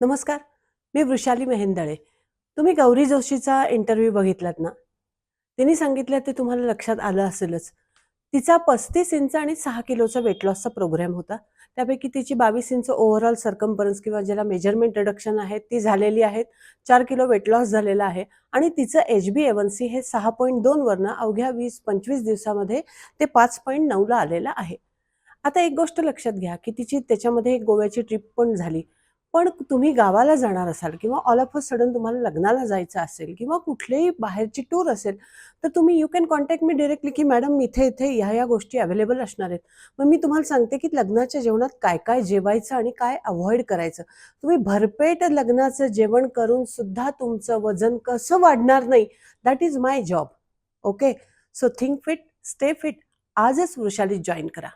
नमस्कार मी वृषाली मेहेंदळे. तुम्ही गौरी जोशीचा इंटरव्ह्यू बघितलात ना? तिने सांगितलं ते तुम्हाला लक्षात आलं असेलच. तिचा पस्तीस इंच आणि सहा किलोचा वेट लॉसचा प्रोग्राम होता. त्यापैकी तिची बावीस इंच ओव्हरऑल सरकम्परन्स किंवा ज्याला मेजरमेंट रिडक्शन आहे ती झालेली आहेत चार किलो वेट लॉस झालेला आहे. आणि तिचं एच बी एवन सी हे सहा पॉईंट दोनवरनं अवघ्या वीस पंचवीस दिवसामध्ये ते पाच पॉईंट नऊला आलेलं आहे. आता एक गोष्ट लक्षात घ्या की तिची त्याच्यामध्ये एक गोव्याची ट्रिप पण झाली. पण तुम्ही गावाला जाणार असाल किंवा ऑल ऑफ अ सडन तुम्हाला लग्नाला जायचं असेल किंवा कुठलीही बाहेरची टूर असेल तर तुम्ही you can contact me directly की मॅडम इथे इथे ह्या ह्या गोष्टी अवेलेबल असणार आहेत. मग मी तुम्हाला सांगते की लग्नाच्या जेवणात काय काय जेवायचं आणि काय अवॉइड करायचं. तुम्ही भरपेट लग्नाचं जेवण करून सुद्धा तुमचं वजन कसं वाढणार नाही that is my job okay so think fit stay fit आजच वृषाली जॉईन करा.